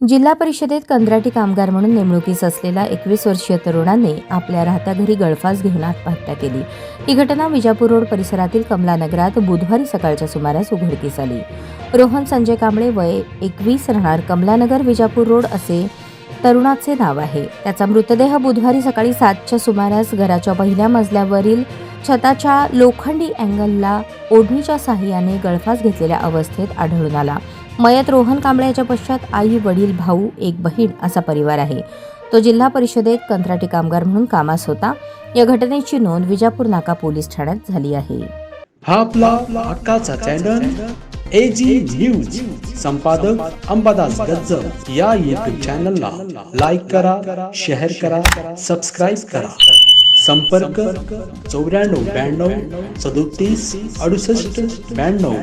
जिल्हा परिषदेत कंत्राटी कामगार म्हणून नेमणुकीस असलेल्या एकवीस वर्षीय तरुणाने आपल्या राहत्या घरी गळफास घेऊन आत्महत्या केली. ही घटना विजापूर रोड परिसरातील कमलानगरात बुधवारी सकाळच्या सुमारास उघडकीस आली. रोहन संजय कांबळे वय एकवीस राहणार कमलानगर विजापूर रोड असे तरुणाचे नाव आहे. त्याचा मृतदेह बुधवारी सकाळी सातच्या सुमारास घराच्या पहिल्या मजल्यावरील छताच्या लोखंडी अँगलला ओढणीच्या साह्याने गळफास घेतलेल्या अवस्थेत आढळून आला. मयत रोहन कांबळे याच्या पश्चात आई वडील भाऊ एक बहीण असा परिवार आहे. तो जिल्हा परिषदेत कंत्राटी कामगार म्हणून कामास होता. या घटनेची नोंद विजापूर नाका पोलीस ठाण्यात झाली आहे. हा आपला हक्काचा चॅनल एजी न्यूज संपादक अंबादास गज्जर या युट्यूब चॅनलला लाईक करा शेअर करा सबस्क्राईब करा. संपर्क चौऱ्याण्णव ब्याण्णव सदोतीस अडुसष्ट ब्याण्णव.